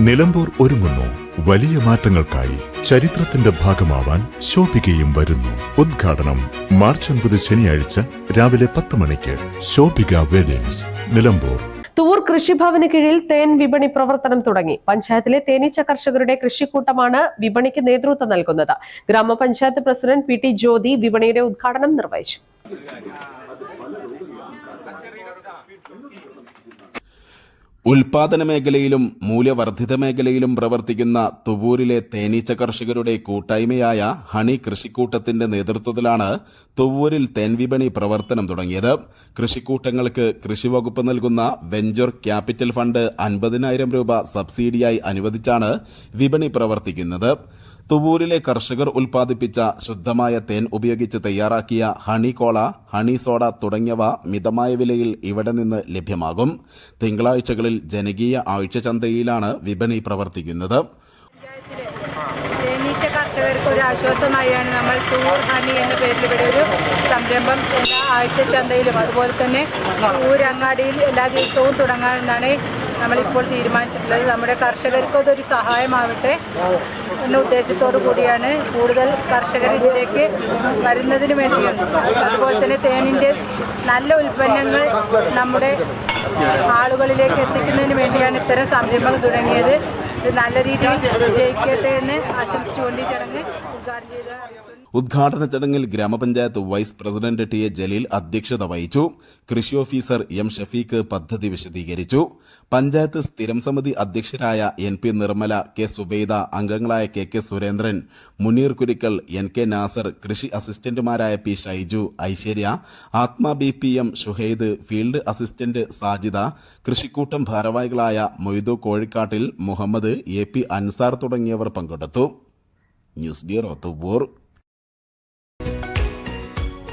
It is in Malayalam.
നിലമ്പൂർ ഒരുങ്ങുന്നു. വലിയ മാറ്റങ്ങൾക്കായി ചരിത്രത്തിന്റെ ഭാഗമാവാൻ ശോഭികയും വരുന്നു. ഉദ്ഘാടനം മാർച്ച് ഒൻപത് ശനിയാഴ്ച രാവിലെ പത്ത് മണിക്ക് ശോഭിക വെഡിങ്സ് നിലമ്പൂർ. തൂർ കൃഷിഭവന് കീഴിൽ തേൻ വിപണി പ്രവർത്തനം തുടങ്ങി. പഞ്ചായത്തിലെ തേനീച്ച കർഷകരുടെ കൃഷിക്കൂട്ടമാണ് വിപണിക്ക് നേതൃത്വം നൽകുന്നത്. ഗ്രാമപഞ്ചായത്ത് പ്രസിഡന്റ് പി ടി ജ്യോതി വിപണിയുടെ ഉദ്ഘാടനം നിർവഹിച്ചു. ഉൽപാദന മേഖലയിലും മൂല്യവർദ്ധിത മേഖലയിലും പ്രവർത്തിക്കുന്ന തുവൂരിലെ തേനീച്ച കർഷകരുടെ കൂട്ടായ്മയായ ഹണി കൃഷിക്കൂട്ടത്തിന്റെ നേതൃത്വത്തിലാണ് തുവൂരിൽ തേൻ വിപണി പ്രവർത്തനം തുടങ്ങിയത്. കൃഷിക്കൂട്ടങ്ങൾക്ക് കൃഷിവകുപ്പ് നൽകുന്ന വെഞ്ചർ ക്യാപിറ്റൽ ഫണ്ട് അൻപതിനായിരം രൂപ സബ്സിഡിയായി അനുവദിച്ചാണ് വിപണി പ്രവർത്തിക്കുന്നത്. തുവൂരിലെ കർഷകർ ഉൽപ്പാദിപ്പിച്ച ശുദ്ധമായ തേൻ ഉപയോഗിച്ച് തയ്യാറാക്കിയ ഹണി കോള ഹണി സോഡ തുടങ്ങിയവ മിതമായ വിലയിൽ ഇവിടെ നിന്ന് ലഭ്യമാകും. തിങ്കളാഴ്ചകളിൽ ജനകീയ ആഴ്ച ചന്തയിലാണ് വിപണി പ്രവർത്തിക്കുന്നത്. ഒരു ആശ്വാസമായാണ് നമ്മൾ ടൂർ ഹണി എന്ന പേരിൽ ഇവിടെ ഒരു സംരംഭം എല്ലാ ആഴ്ച ചന്തയിലും അതുപോലെ തന്നെ ഊരങ്ങാടിയിൽ എല്ലാ ദിവസവും തുടങ്ങാമെന്നാണ് നമ്മളിപ്പോൾ തീരുമാനിച്ചിട്ടുള്ളത് നമ്മുടെ കർഷകർക്ക് അതൊരു സഹായമാവട്ടെ എന്ന ഉദ്ദേശത്തോടു കൂടിയാണ് കൂടുതൽ കർഷകർ ഇതിലേക്ക് വരുന്നതിന് വേണ്ടിയാണ്. അതുപോലെ തന്നെ തേനിന്റെ നല്ല ഉൽപ്പന്നങ്ങൾ നമ്മുടെ ആളുകളിലേക്ക് എത്തിക്കുന്നതിന് വേണ്ടിയാണ് ഇത്തരം സംരംഭം തുടങ്ങിയത്. ഇത് നല്ല രീതിയിൽ വിജയിക്കട്ടെ എന്ന് ആശംസിച്ചുകൊണ്ട് ചടങ്ങ് ഉദ്ഘാടനം ചെയ്ത ഉദ്ഘാടന ചടങ്ങിൽ ഗ്രാമപഞ്ചായത്ത് vice president T A Jaleel അധ്യക്ഷത വഹിച്ചു. കൃഷി ഓഫീസർ എം ഷഫീഖ് പദ്ധതി വിശദീകരിച്ചു. പഞ്ചായത്ത് സ്ഥിരം സമിതി അധ്യക്ഷരായ N P Nirmala K Zubaida അംഗങ്ങളായ K K Surendran Muneer Kurikkal N K Nasar കൃഷി അസിസ്റ്റന്റുമാരായ P Shaiju Aishwarya Atma B P M Shuhaid field assistant Sajida കൃഷിക്കൂട്ടം ഭാരവാഹികളായ മൊയ്തു കോഴിക്കാട്ടിൽ മുഹമ്മദ് എ പി അൻസാർ തുടങ്ങിയവർ പങ്കെടുത്തു. News bureau Thuvvur.